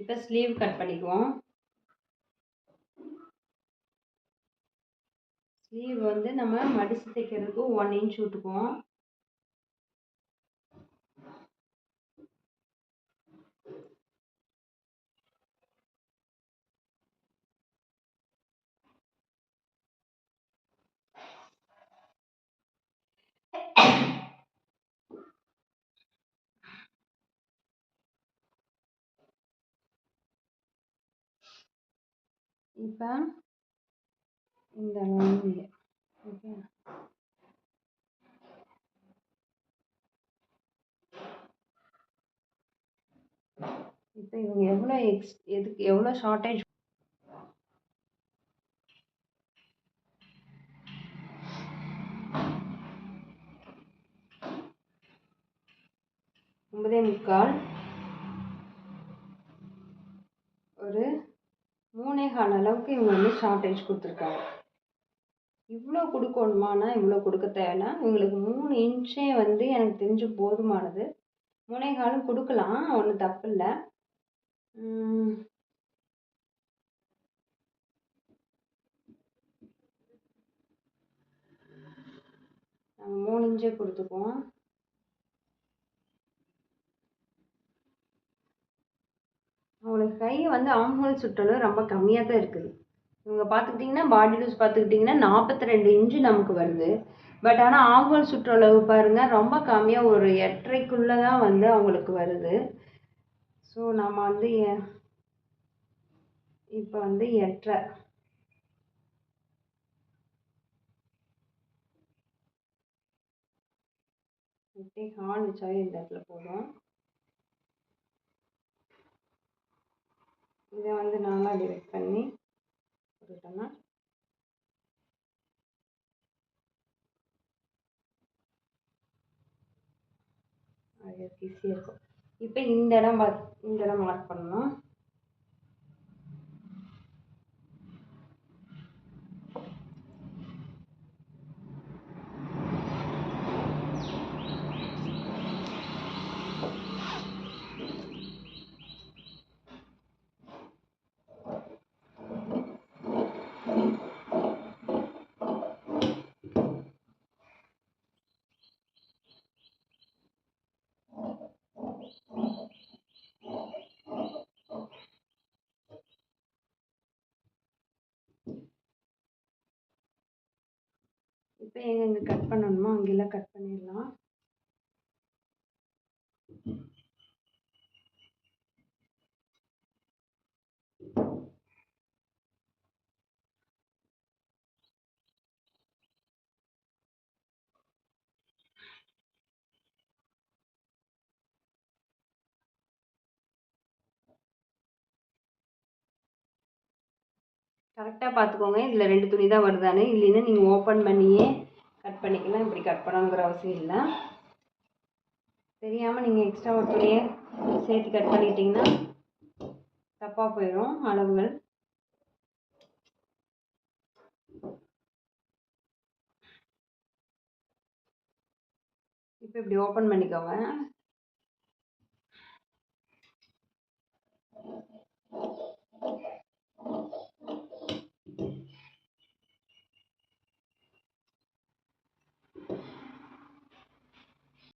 இப்போ sleeve cut பண்ணிக்குவோம். Sleeve வந்து நம்ம மடிச்சு தைக்கிறதுக்கு ஒன் இன்ச் விட்டுக்குவோம். இப்போ இந்த அளவு ஓகே? இப்போ இவங்க எவ்வளோ எக்ஸ் எதுக்கு எவ்வளோ ஷார்ட்டேஜ் ஒன்பதே முக்கால் ஒரு மூணே கால் அளவுக்கு இவங்க வந்து ஷார்ட்டேஜ் கொடுத்துருக்காங்க. இவ்வளோ கொடுக்கணுமானா இவ்வளோ கொடுக்க தேவைன்னா இவங்களுக்கு மூணு இன்ச்சே வந்து எனக்கு தெரிஞ்சு போதுமானது. முனைகாலும் கொடுக்கலாம். ஒன்றும் தப்பு இல்லை. மூணு இன்ச்சே கொடுத்துக்குவோம் அவங்களுக்கு கை வந்து ஆம்ஹோல் சுற்றளவு ரொம்ப கம்மியாக தான் இருக்குது. இவங்க பார்த்துக்கிட்டிங்கன்னா பாடி லூஸ் பார்த்துக்கிட்டிங்கன்னா நாற்பத்தி ரெண்டு இன்ச்சு நமக்கு வருது. பட் ஆனால் ஆம்ஹோல் சுற்றளவு பாருங்கள் ரொம்ப கம்மியாக ஒரு எட்டரைக்குள்ளே தான் வந்து அவங்களுக்கு வருது. ஸோ நம்ம வந்து இப்போ வந்து எட்டரை. ஓகே ஹார்ன் வச்சாவே இந்த இடத்துல போதும். இதை வந்து நாலாக டிவைட் பண்ணி போட்டுட்டோம்னா அது ஈஸியாக இருக்கும். இப்போ இந்த இடம் பார்த்து இந்த இடம் மார்க் பண்ணணும். இப்போ எங்கெங்கே கட் பண்ணணுமோ? அங்கெல்லாம் கட் பண்ணிடலாம். கரெக்டாக பார்த்துக்கோங்க இதில் ரெண்டு துணி தான் வருதானு? இல்லைன்னா நீங்கள் ஓப்பன் பண்ணியே கட் பண்ணிக்கலாம். இப்படி கட் பண்ணணுங்கிற அவசியம் இல்லை. தெரியாமல் நீங்கள் எக்ஸ்ட்ரா ஒரு துணியை சேர்த்து கட் பண்ணிட்டீங்கன்னா தப்பாக போயிடும் அளவுகள். இப்போ இப்படி ஓப்பன் பண்ணிக்கோங்க.